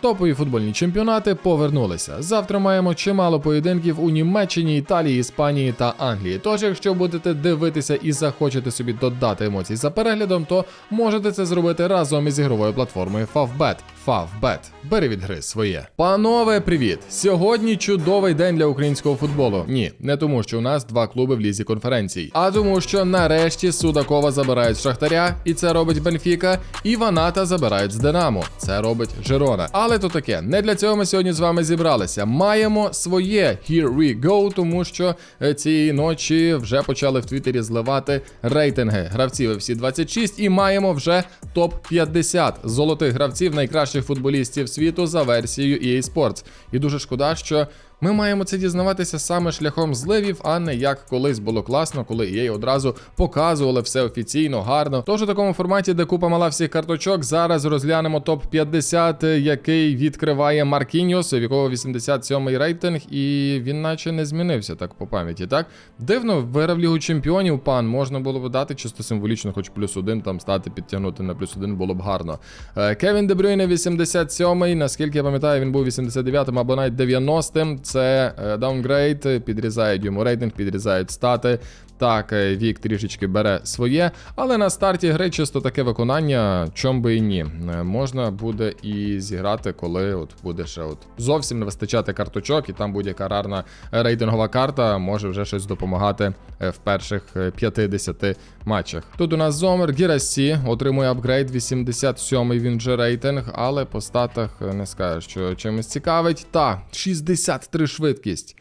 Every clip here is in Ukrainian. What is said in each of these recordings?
Топові футбольні чемпіонати повернулися. Завтра маємо чимало поєдинків у Німеччині, Італії, Іспанії та Англії. Тож, якщо будете дивитися і захочете собі додати емоцій за переглядом, то можете це зробити разом із ігровою платформою Favbet. Favbet. Бери від гри своє. Панове, привіт! Сьогодні чудовий день для українського футболу. Ні, не тому, що у нас два клуби в лізі конференцій, а тому, що нарешті Судакова забирають Шахтаря, і це робить Бенфіка, і Ваната забирають з Динамо. Це робить Жирона. Але то таке, не для цього ми сьогодні з вами зібралися. Маємо своє Here we go, тому що е, цієї ночі вже почали в Твіттері зливати рейтинги гравців всі 26 і маємо вже топ 50 золотих гравців найкращих футболістів світу за версією EA Sports. І дуже шкода, що ми маємо це дізнаватися саме шляхом зливів, а не як колись було класно, коли EA одразу показували все офіційно, гарно. Тож у такому форматі, де купа мала всіх карточок, зараз розглянемо топ 50, який відкриває Маркіньос, у якого 87-й рейтинг, і він наче не змінився так по пам'яті. Так дивно, виграв лігу чемпіонів. Пан можна було б дати чисто символічно, хоч плюс один там стати підтягнути на плюс один було б гарно. Е, Кевін Дебрюйне 87-й, наскільки я пам'ятаю, він був 89-м або навіть 90-м. Це даунгрейд, підрізають йому рейтинг, підрізають стати. Так, е, вік трішечки бере своє, але на старті гри чисто таке виконання, чом би і ні. Е, Можна буде і зіграти, коли от буде ще от зовсім не вистачати карточок, і там будь-яка рарна рейтингова карта може вже щось допомагати е, в перших е, 50 матчах. Тут у нас Зомер Гірасі отримує апгрейд 87-й він вже рейтинг, але по статах не скажеш, що чимось цікавить. Та 63 швидкість.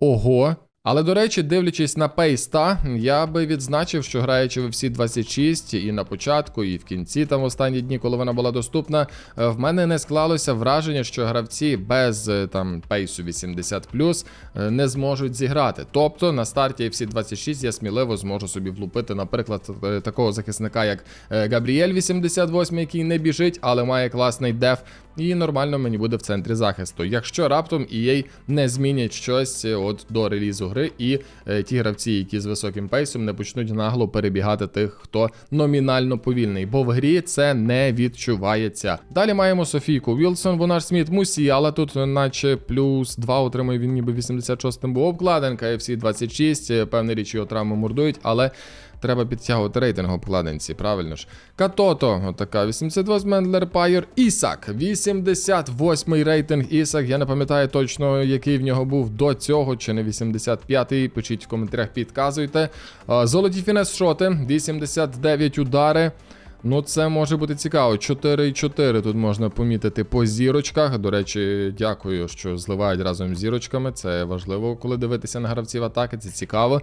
Ого. Але до речі, дивлячись на пейста, я би відзначив, що граючи в всі 26 і на початку, і в кінці там останні дні, коли вона була доступна, е, в мене не склалося враження, що гравці без е, там пейсу 80 е, не зможуть зіграти. Тобто на старті всі 26 я сміливо зможу собі влупити, наприклад, такого захисника, як Габріель 88, який не біжить, але має класний деф. І нормально мені буде в центрі захисту. Якщо раптом EA не змінять щось е, от до релізу гри, і е, ті гравці, які з високим пейсом, не почнуть нагло перебігати тих, хто номінально повільний, бо в грі це не відчувається. Далі маємо Софійку Вілсон, вона ж Сміт Мусіяла тут, наче плюс 2 отримує він ніби 86-м, був обкладинка, FC 26, е, певна річ його травми мордують, але. Треба підтягувати рейтинг обкладинці, правильно ж. Катото, отака 88 Мендлер Пайер. Ісак, 88 рейтинг Ісак. Я не пам'ятаю точно, який в нього був до цього, чи не 85-й. Пишіть в коментарях, підказуйте. Золоті фінес шоти, 89 удари. Ну, це може бути цікаво. 4,4 тут можна помітити по зірочках. До речі, дякую, що зливають разом з зірочками. Це важливо, коли дивитися на гравців атаки, це цікаво.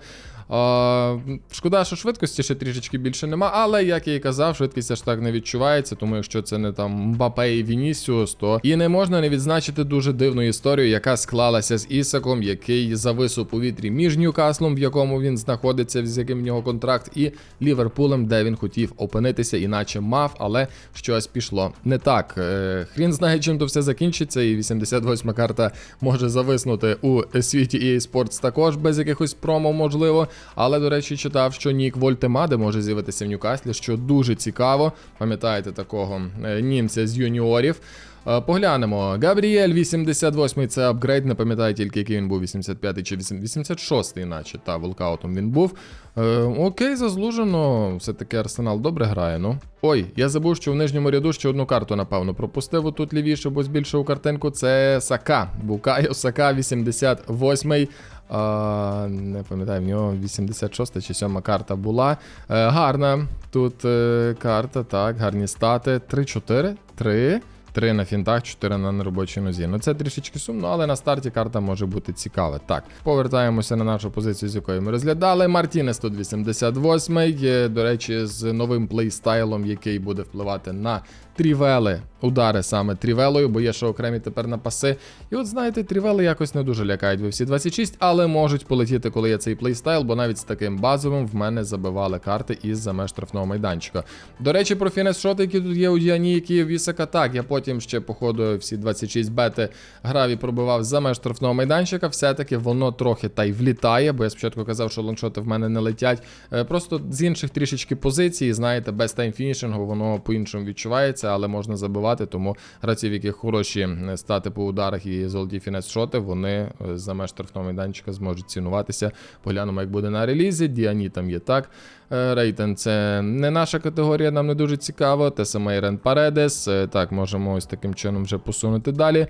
Шкода, що швидкості ще трішечки більше нема, але як я і казав, швидкість аж так не відчувається, тому якщо це не там Мбапе і Вінісіус, то і не можна не відзначити дуже дивну історію, яка склалася з Ісаком, який завис у повітрі між Ньюкаслом, в якому він знаходиться, з яким в нього контракт, і Ліверпулем, де він хотів опинитися, іначе мав, але щось пішло не так. Е, хрін знає, чим то все закінчиться, і 88 карта може зависнути у світі EA Sports також без якихось промо, можливо. Але, до речі, читав, що Нік Вольтемаде може з'явитися в Ньюкаслі, що дуже цікаво. Пам'ятаєте такого е, німця з юніорів. Е, Поглянемо. Габріель 88-й це апгрейд, не пам'ятаю тільки, який він був, 85-й чи 86-й, наче, та волкаутом він був. Е, окей, заслужено. Все-таки Арсенал добре грає, ну. Ой, я забув, що в нижньому ряду ще одну карту, напевно, пропустив отут лівіше, бо збільшив картинку. Це Сака. Букайо Сака 88 а, не пам'ятаю, в нього 86 чи 7 карта була. Е, гарна тут е, карта, так, гарні стати. 3-4, 3. 3 на фінтах, 4 на неробочій нозі. Ну це трішечки сумно, але на старті карта може бути цікава. Так, повертаємося на нашу позицію, з якої ми розглядали. Мартінес тут 88 е, До речі, з новим плейстайлом, який буде впливати на трівели. Удари саме трівелою, бо є ще окремі тепер на паси. І от знаєте, трівели якось не дуже лякають ви всі 26, але можуть полетіти, коли є цей плейстайл, бо навіть з таким базовим в мене забивали карти із за меж штрафного майданчика. До речі, про фінес-шоти, які тут є у Діані, які є в Вісака, так, я потім ще, по ходу, всі 26 бети грав і пробивав за меж штрафного майданчика. Все-таки воно трохи та й влітає, бо я спочатку казав, що лонгшоти в мене не летять. Е, Просто з інших трішечки позицій, знаєте, без таймфінішингу воно по-іншому відчувається. Але можна забивати. Тому гравців, яких хороші стати по ударах і золоті фінес-шоти, вони е, за меж штрафного майданчика зможуть цінуватися. Поглянемо, як буде на релізі. Діані там є так. Е, Рейтен це не наша категорія, нам не дуже цікаво. Те саме Ірен Паредес. Е, Так, можемо ось таким чином вже посунути далі.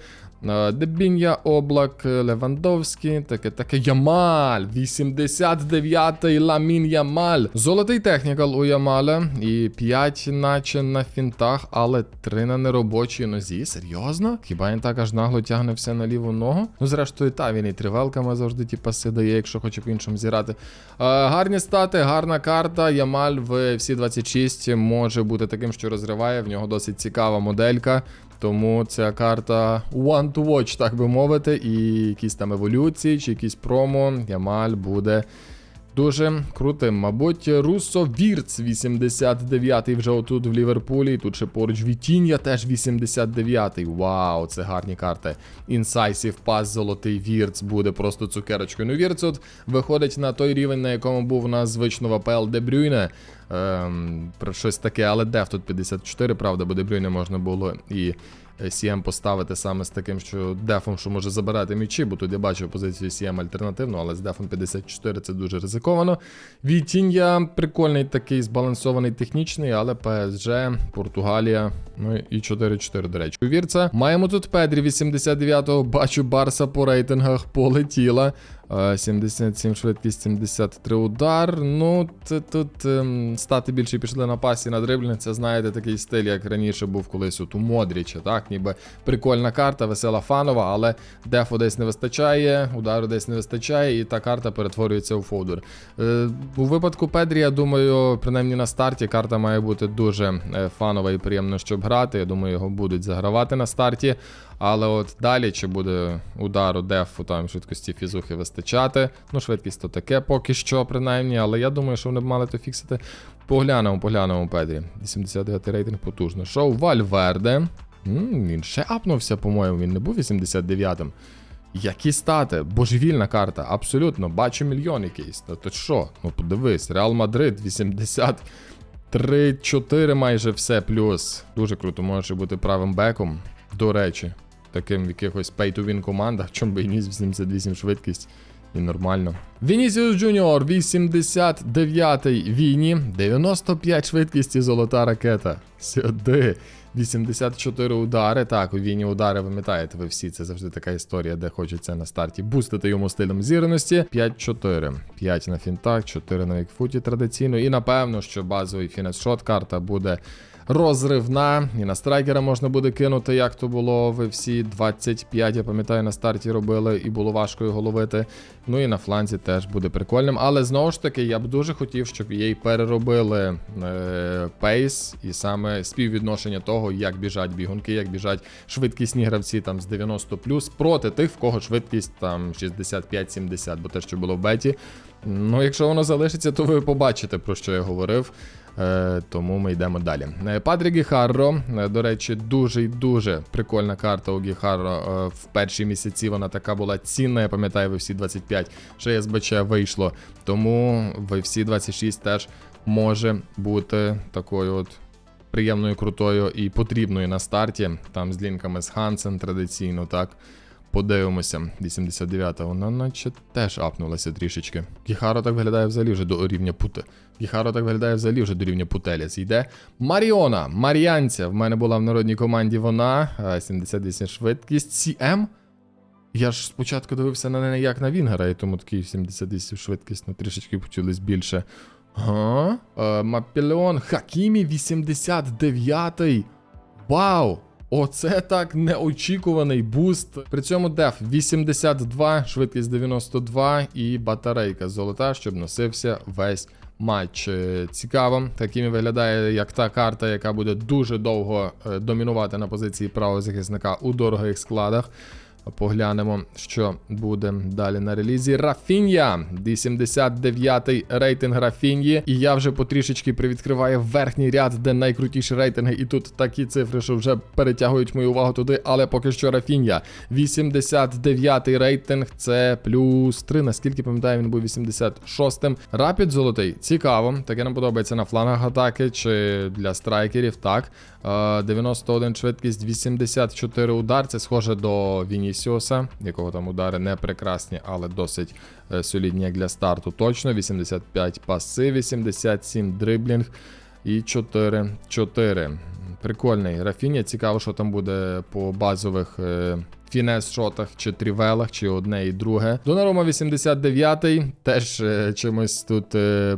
Е, Дебін'я, Облак, Левандовський, таке таке Ямаль, 89-й Ламін Ямаль. Золотий технікал у Ямаля і 5 наче на фінтах, але 3 на неробочій нозі. Серйозно? Хіба він так аж нагло тягне все на ліву ногу? Ну, зрештою, та він і тривелками завжди ті паси дає, якщо хоче по-іншому зіграти. Е, гарні стати, гарна карта. Ямаль в всі 26 може бути таким, що розриває. В нього досить цікава моделька. Тому ця карта one to watch, так би мовити, і якісь там еволюції чи якісь промо. Ямаль буде дуже крутим. Мабуть, Руссо Вірц 89-й вже отут в Ліверпулі. Тут ще поруч Вітіння теж 89-й. Вау, це гарні карти. Інсайсів пас золотий Вірц буде просто цукерочкою. Ну, Вірц от виходить на той рівень, на якому був у нас звично в АПЛ Де Брюйне. Ем, про щось таке, але деф тут 54, правда, бо Де Брюйне можна було і CM поставити саме з таким, що дефом, що може забирати м'ячі, бо тут я бачив позицію CM альтернативну, але з дефом 54 це дуже ризиковано. Вітіння прикольний такий збалансований технічний, але ПСЖ, Португалія, ну і 4-4, до речі. Вірця. Маємо тут Педрі 89-го, бачу Барса по рейтингах полетіла. Е, 77 швидкість, 73 удар. Ну, тут ем, стати більше пішли на пасі на дриблінг. Це знаєте такий стиль, як раніше був колись от у Модріча. Так, ніби прикольна карта, весела фанова, але дефу десь не вистачає, удару десь не вистачає, і та карта перетворюється у фолдер. Е, у випадку Педрі, я думаю, принаймні на старті карта має бути дуже е, фанова і приємно, щоб грати. Я думаю, його будуть загравати на старті. Але от далі, чи буде удару дефу там швидкості фізухи вистачати. Ну, швидкість то таке поки що, принаймні, але я думаю, що вони б мали то фіксити. Поглянемо, поглянемо Педрі. 89 рейтинг потужно. Шоу Вальверде. Він ще апнувся, по-моєму, він не був 89-м. Які стати? Божевільна карта, абсолютно, бачу мільйон якийсь. Та то що? Ну подивись, Реал Мадрид 83-4 майже все плюс. Дуже круто, може бути правим беком. До речі, таким в якихось pay-to-win командах, чом би і ніс 88 швидкість. І нормально. Вінісіус Джуніор, 89-й Віні, 95 швидкість і золота ракета. Сюди. 84 удари. Так, у Віні удари, пам'ятаєте, ви всі. Це завжди така історія, де хочеться на старті бустити йому стилем зірності. 5-4. 5 на фінтах, 4 на вікфуті традиційно. І напевно, що базовий фінес-шот карта буде розривна. І на страйкера можна буде кинути, як то було в всі 25, я пам'ятаю, на старті робили, і було важко його ловити. Ну і на фланзі теж буде прикольним. Але знову ж таки, я б дуже хотів, щоб їй переробили е, пейс і саме співвідношення того, як біжать бігунки, як біжать швидкісні гравці там з 90 проти тих, в кого швидкість там 65-70, бо те, що було в беті. Ну, якщо воно залишиться, то ви побачите, про що я говорив. Е, тому ми йдемо далі. Е, Падрі Гіхарро, е, до речі, дуже і дуже прикольна карта у Гіхарро. В перші місяці вона така була цінна, я пам'ятаю, в всі 25, ще СБЧ вийшло. Тому в всі 26 теж може бути такою от. Приємною, крутою і потрібною на старті. Там з лінками з Хансен традиційно, так. Подивимося, 89-та, вона наче теж апнулася трішечки. Гіхаро так виглядає взагалі вже до рівня путе. Гіхаро так виглядає взагалі вже до рівня путеля. Йде Маріона, Мар'янця. В мене була в народній команді вона. 78 швидкість. CM. Я ж спочатку дивився на неї як на Вінгера, і тому такий 78 швидкість, ну трішечки почулись більше. Ага. Е, Мапілеон Хакімі 89-й. Вау! Оце так неочікуваний буст. При цьому деф 82, швидкість 92 і батарейка золота, щоб носився весь матч. Е, Цікаво, таким виглядає як та карта, яка буде дуже довго е, домінувати на позиції правого захисника у дорогих складах. Поглянемо, що буде далі на релізі. Рафінья, 89-й рейтинг Рафіньї. І я вже потрішечки привідкриваю верхній ряд, де найкрутіші рейтинги. І тут такі цифри, що вже перетягують мою увагу туди. Але поки що Рафінья. 89-й рейтинг це плюс 3. Наскільки пам'ятаю, він був 86-м. Рапід золотий. Цікаво. Таке нам подобається на флангах атаки чи для страйкерів. Так. Е, 91 швидкість, 84 удар. Це схоже до Вінісіуса, якого там удари не прекрасні, але досить е, солідні як для старту. Точно. 85 паси, 87 дриблінг і 4-4. Прикольний Рафіня. Цікаво, що там буде по базових. е, Фінес-шотах чи трівелах, чи одне і друге. Донарума 89-й. Теж е, чимось тут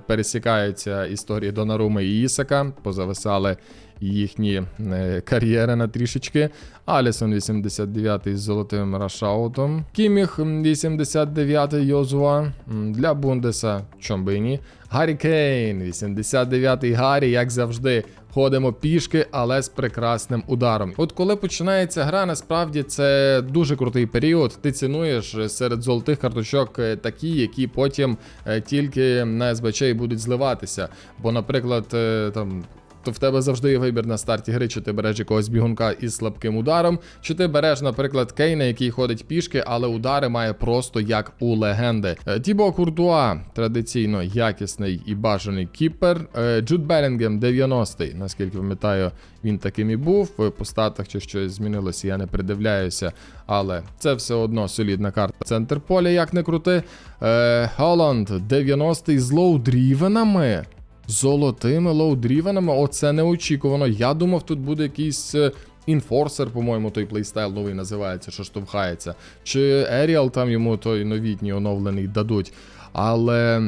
пересікаються історії Донаруми і Ісака. Позависали їхні е, кар'єри на трішечки. Алісон 89-й з золотим рашаутом. Кіміх 89-й Йозуа. Для Бундеса, чом би і ні. Гаррі Кейн, 89-й Гаррі, як завжди. Ходимо пішки, але з прекрасним ударом. От коли починається гра, насправді це дуже крутий період. Ти цінуєш серед золотих карточок е, такі, які потім е, тільки на СБЧ будуть зливатися. Бо, наприклад, там. То в тебе завжди є вибір на старті гри, чи ти береш якогось бігунка із слабким ударом, чи ти береш, наприклад, Кейна, який ходить пішки, але удари має просто як у легенди. Е, Тібо Куртуа традиційно якісний і бажаний кіпер. Е, Джуд Белінгем 90-й, наскільки пам'ятаю, він таким і був. В по статах чи щось змінилося, я не придивляюся. Але це все одно солідна карта. Центр поля, як не крути. Е, Холланд 90-й з лоудрівенами. Золотими лоудрівенами. Оце неочікувано. Я думав, тут буде якийсь. е, Інфорсер, по-моєму, той плейстайл новий називається, що штовхається. Чи Еріал там йому той новітній оновлений дадуть. Але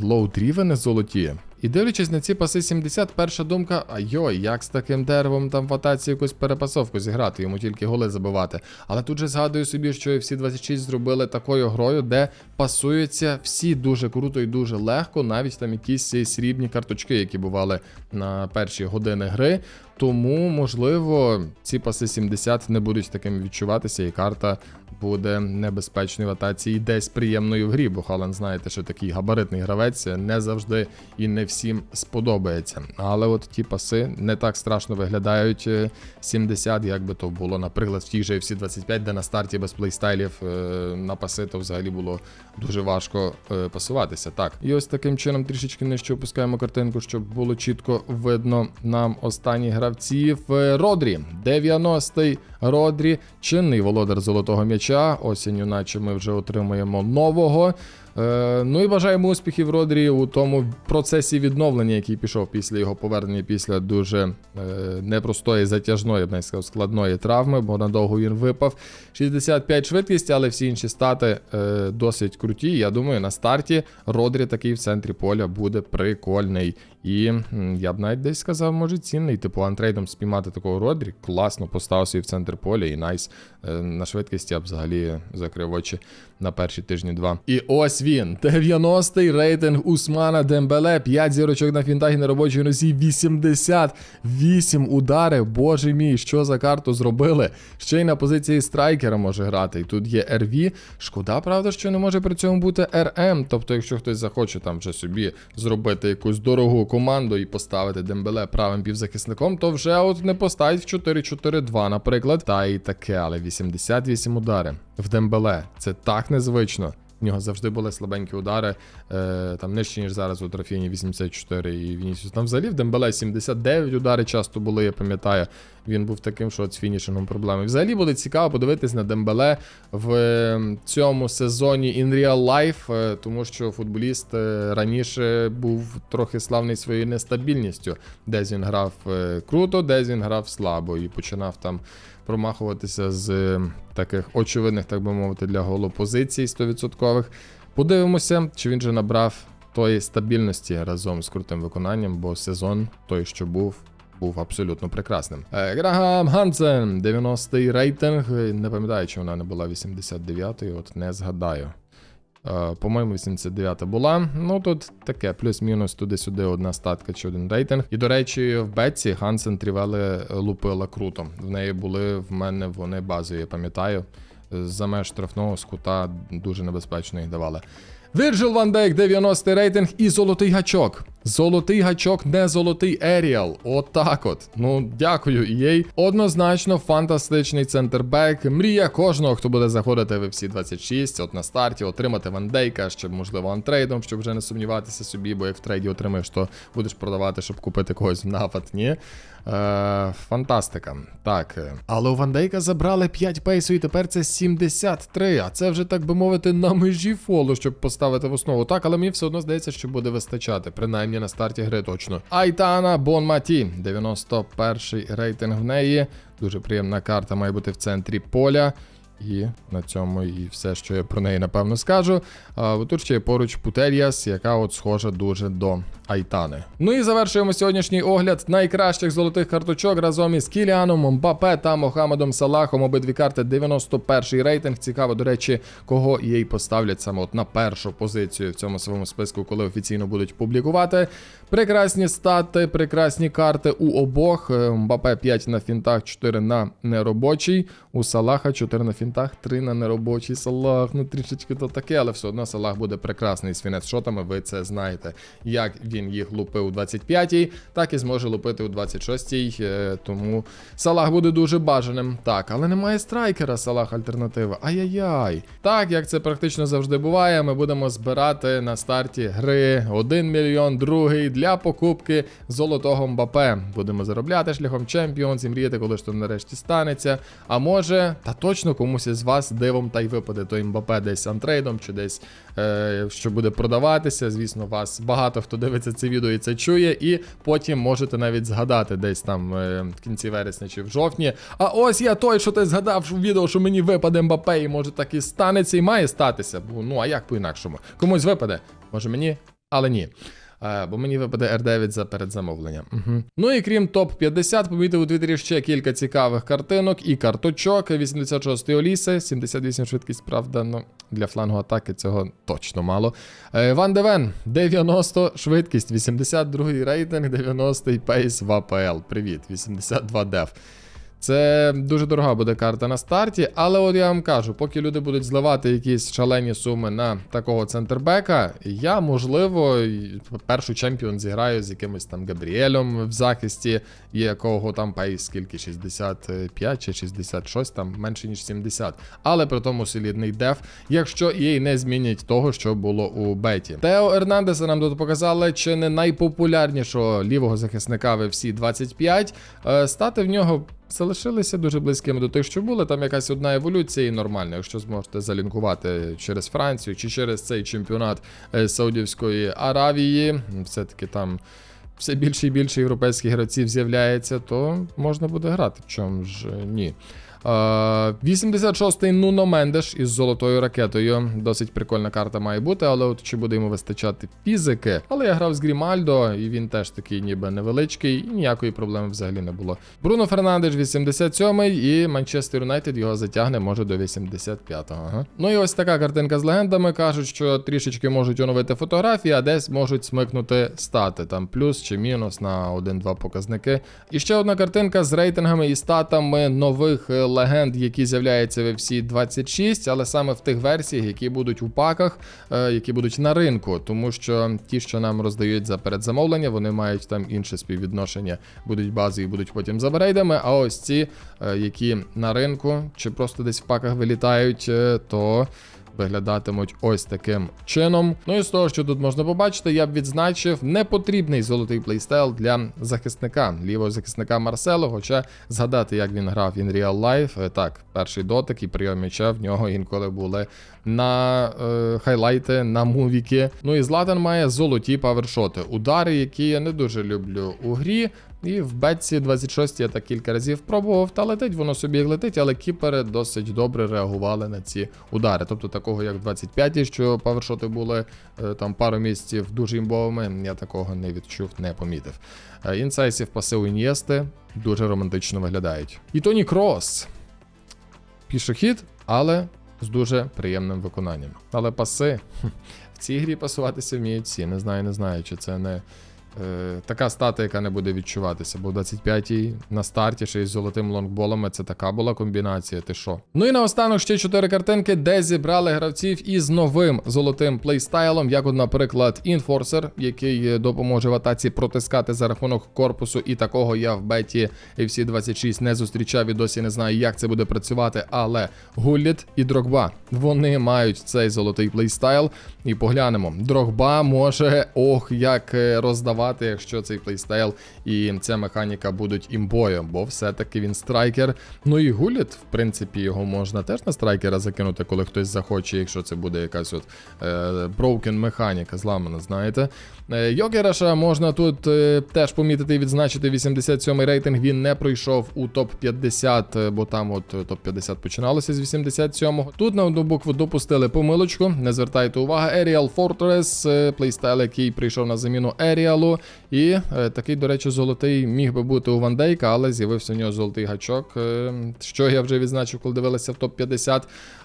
лоудрівени золоті. І дивлячись на ці паси 70, перша думка: айой, як з таким деревом там в атаці якусь перепасовку зіграти, йому тільки голи забивати. Але тут же згадую собі, що всі 26 зробили такою грою, де пасуються всі дуже круто і дуже легко, навіть там якісь срібні карточки, які бували на перші години гри. Тому, можливо, ці паси 70 не будуть такими відчуватися, і карта буде небезпечною в атаці і десь приємною в грі, бо Хален, знаєте, що такий габаритний гравець не завжди і не всім сподобається. Але от ті паси не так страшно виглядають е, 70, як би то було, наприклад, в тій же FC 25, де на старті без плейстайлів е, на паси то взагалі було дуже важко е, пасуватися. Так, і ось таким чином трішечки нижче опускаємо картинку, щоб було чітко видно нам останні гравців. Е, Родрі, 90-й Родрі, чинний володар золотого м'яча. Осінню, наче ми вже отримуємо нового. Е, ну і бажаємо успіхів Родрі у тому процесі відновлення, який пішов після його повернення після дуже е, непростої, затяжної, б навіть сказав, складної травми, бо надовго він випав. 65 швидкість, але всі інші стати е, досить круті. Я думаю, на старті Родрі такий в центрі поля буде прикольний. І я б навіть десь сказав, може цінний. Типу антрейдом спіймати такого Родрі. Класно поставив свій в центр поля і найс. На швидкість я б взагалі закрив очі на перші тижні два. І ось він. 90-й рейтинг Усмана Дембеле. 5 зірочок на фінтах і на робочій носі 88 ударів. Боже мій, що за карту зробили? Ще й на позиції страйкера може грати. І тут є РВ. Шкода, правда, що не може при цьому бути РМ. Тобто, якщо хтось захоче там вже собі зробити якусь дорогу команду і поставити Дембеле правим півзахисником, то вже от не поставить в 4-4-2, наприклад. Та і таке, але 88 ударів в Дембеле. Це так незвично. В нього завжди були слабенькі удари, е, там нижче, ніж зараз у Трофіні 84 і Вінісіус. Там взагалі в Дембеле 79 удари часто були, я пам'ятаю. Він був таким, що з фінішингом проблеми. Взагалі буде цікаво подивитись на Дембеле в е, цьому сезоні in real life, е, тому що футболіст е, раніше був трохи славний своєю нестабільністю. Десь він грав круто, десь він грав слабо і починав там промахуватися з таких очевидних, так би мовити, для голу позицій 100%. Подивимося, чи він же набрав тої стабільності разом з крутим виконанням, бо сезон той, що був. Був абсолютно прекрасним. Е, Грагам Гансен, 90-й рейтинг. Не пам'ятаю, чи вона не була 89-ї, от не згадаю. Е, По-моєму, 89 була. Ну тут таке, плюс-мінус туди-сюди одна статка чи один рейтинг. І до речі, в Бетці Гансен Трівели лупила круто. В неї були в мене вони базові, я пам'ятаю. за меж штрафного з кута дуже небезпечно їх давали. Вірджил Ван Дейк 90 рейтинг і золотий гачок. Золотий гачок, не золотий Еріал. Отак от. Ну, дякую, EA. Однозначно, фантастичний центрбек. Мрія кожного, хто буде заходити в FC 26, от на старті, отримати вандейка, щоб, можливо, антрейдом, щоб вже не сумніватися собі, бо як в трейді отримаєш, то будеш продавати, щоб купити когось в напад. Ні. Е, фантастика. Так. е, Але у Вандейка забрали 5 пейсу, і тепер це 73. А це вже, так би мовити, на межі фолу, щоб поставити в основу. Так, але мені все одно здається, що буде вистачати. Принаймні на старті гри точно. Айтана Бонматі, 91 рейтинг в неї. Дуже приємна карта має бути в центрі поля. І на цьому і все, що я про неї напевно скажу. А, ще є поруч Путельяс, яка от схожа дуже до Айтани. Ну і завершуємо сьогоднішній огляд найкращих золотих карточок разом із Кіліаном, Мбапе та Мохамедом Салахом. Обидві карти 91 рейтинг. Цікаво, до речі, кого їй поставлять саме от на першу позицію в цьому своєму списку, коли офіційно будуть публікувати. Прекрасні стати, прекрасні карти у обох. Е, Мбапе 5 на фінтах, 4 на неробочий. У Салаха 4 на фінтах, 3 на неробочий. Салах, ну трішечки то таке, але все одно Салах буде прекрасний з фінет-шотами, ви це знаєте. Як він їх лупив у 25-й, так і зможе лупити у 26-й. е, Тому Салах буде дуже бажаним. Так, але немає страйкера, Салах альтернатива. Ай-яй-яй. Так, як це практично завжди буває, ми будемо збирати на старті гри 1 мільйон, другий для покупки золотого Мбапе. Будемо заробляти шляхом Champions і мріяти, коли ж то нарешті станеться. А може, та точно комусь із вас дивом та й випаде той Мбапе десь антрейдом чи десь е, що буде продаватися. Звісно, вас багато хто дивиться це відео і це чує, і потім можете навіть згадати десь там е, в кінці вересня чи в жовтні. А ось я той, що ти згадав в відео, що мені випаде Мбапе, і може так і станеться, і має статися. Бо ну а як по-інакшому? Комусь випаде, може мені, але ні. Е, бо мені випаде R9 за передзамовлення. Угу. Ну і крім топ-50, помітив у Твіттері ще кілька цікавих картинок і карточок. 86-й Оліси, 78 швидкість, правда, ну для флангу атаки цього точно мало. Е, Ван Девен, 90 швидкість, 82-й рейтинг, 90-й пейс в АПЛ. Привіт, 82 деф. Це дуже дорога буде карта на старті, але от я вам кажу, поки люди будуть зливати якісь шалені суми на такого центрбека, я, можливо, першу чемпіон зіграю з якимось там Габріелем в захисті, якого там пей скільки 65 чи 66, там менше ніж 70. Але при тому солідний деф, якщо їй не змінять того, що було у беті. Тео Ернандеса нам тут показали, чи не найпопулярнішого лівого захисника в FC 25. Е, Стати в нього залишилися дуже близькими до тих, що були. Там якась одна еволюція і нормально, якщо зможете залінкувати через Францію чи через цей чемпіонат е, Саудівської Аравії. Все-таки там. Все більше і більше європейських гравців з'являється, то можна буде грати. Чому ж ні? Е, 86-й Нуно Мендеш із золотою ракетою. Досить прикольна карта має бути, але от чи буде йому вистачати фізики. Але я грав з Грімальдо, і він теж такий ніби невеличкий, і ніякої проблеми взагалі не було. Бруно Фернандеш 87-й, і Манчестер Юнайтед його затягне може до 85-го. Ага. Ну і ось така картинка з легендами. Кажуть, що трішечки можуть оновити фотографії, а десь можуть смикнути стати. Там плюс чи мінус на 1-2 показники. І ще одна картинка з рейтингами і статами нових е, легенд, які з'являються в FC 26, але саме в тих версіях, які будуть у паках, е, які будуть на ринку. Тому що ті, що нам роздають за передзамовлення, вони мають там інше співвідношення, будуть бази і будуть потім за брейдами. А ось ці, е, які на ринку чи просто десь в паках вилітають, е, то виглядатимуть ось таким чином. Ну і з того, що тут можна побачити, я б відзначив непотрібний золотий плейстайл для захисника, лівого захисника Марсело. Хоча згадати, як він грав in real life, е, так, перший дотик і прийом м'яча в нього інколи були на е, хайлайти, на мувіки. Ну і Златан має золоті павершоти, удари, які я не дуже люблю у грі. І в бетці 26 я так кілька разів пробував, та летить воно собі летить, але кіпери досить добре реагували на ці удари. Тобто такого, як в 25-й, що павершоти були е, там пару місяців дуже імбовими, я такого не відчув, не помітив. Е, Інсайсів паси у Ін'єсти дуже романтично виглядають. І Тоні Крос. Пішохід, але з дуже приємним виконанням. Але паси в цій грі пасуватися вміють всі. Не знаю, не знаю, чи це не Е, така стата, яка не буде відчуватися, бо в 25-й на старті ще із золотим лонгболами це така була комбінація. Ти що? Ну і наостанок ще чотири картинки, де зібрали гравців із новим золотим плейстайлом, як, от, наприклад, Enforcer, який е, допоможе в атаці протискати за рахунок корпусу. І такого я в беті FC 26 не зустрічав і досі не знаю, як це буде працювати. Але Гулліт і Дрогба вони мають цей золотий плейстайл. І поглянемо. Дрогба може ох, як е, роздавати, якщо цей плейстайл і ця механіка будуть імбоєм, бо все-таки він страйкер. Ну і Гуліт, в принципі, його можна теж на страйкера закинути, коли хтось захоче, якщо це буде якась от е, броукен механіка, зламана, знаєте. Е, Йокераша можна тут е, теж помітити і відзначити 87 рейтинг. Він не пройшов у топ-50, е, бо там от е, топ-50 починалося з 87-го. Тут на одну букву допустили помилочку. Не звертайте уваги. Arial Fortress, плейстайл, який прийшов на заміну Еріалу. І такий, до речі, золотий міг би бути у Вандейка, але з'явився у нього золотий гачок. що я вже відзначив, коли дивилися в топ-50.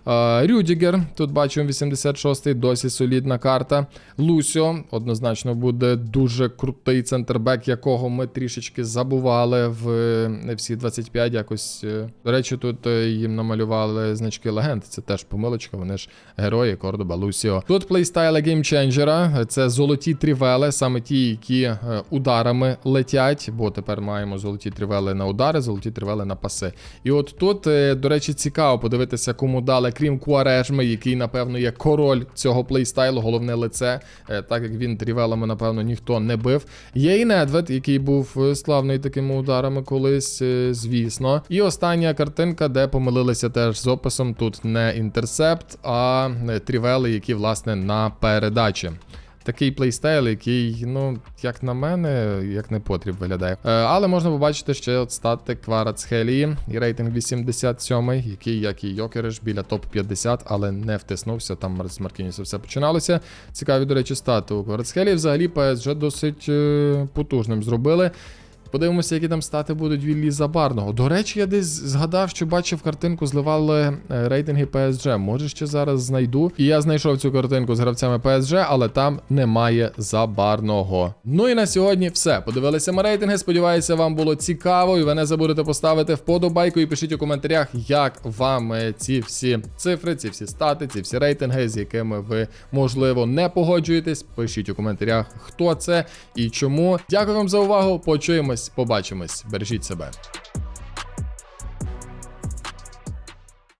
Е, Рюдігер, тут бачимо 86-й, досі солідна карта. Лусіо, однозначно, буде дуже крутий центрбек, якого ми трішечки забували в всі 25 якось. е. До речі, тут е, їм намалювали значки легенд. Це теж помилочка, вони ж герої Кордоба, Лусіо. Тут плейстайли геймченджера, це золоті трівели, саме ті, які ударами летять, бо тепер маємо золоті трівели на удари, золоті трівели на паси. І от тут, до речі, цікаво подивитися, кому дали, крім Куарежми, який, напевно, є король цього плейстайлу, головне лице, е, так як він трівелами, напевно, ніхто не бив. Є і Недвед, який був е, славний такими ударами колись, е, звісно. І остання картинка, де помилилися теж з описом. Тут не інтерсепт, а трівели, які, власне, на передачі. Такий плейстайл, який, ну, як на мене, як не потріб виглядає. Е, але можна побачити ще от стати Кварац Хелії і рейтинг 87, який, як і Йокереш, біля топ-50, але не втиснувся. Там з Маркініса все починалося. Цікаві, до речі, стати у Кварацхелії. Взагалі ПСЖ досить е, потужним зробили. Подивимося, які там стати будуть Віллі Забарного. До речі, я десь згадав, що бачив картинку, зливали е, рейтинги PSG. Може, ще зараз знайду. І я знайшов цю картинку з гравцями PSG, але там немає забарного. Ну і на сьогодні все. Подивилися ми рейтинги. Сподіваюся, вам було цікаво. І ви не забудете поставити вподобайку і пишіть у коментарях, як вам е, ці всі цифри, ці всі стати, ці всі рейтинги, з якими ви можливо не погоджуєтесь. Пишіть у коментарях, хто це і чому. Дякую вам за увагу. Почуємось, побачимось. Бережіть себе.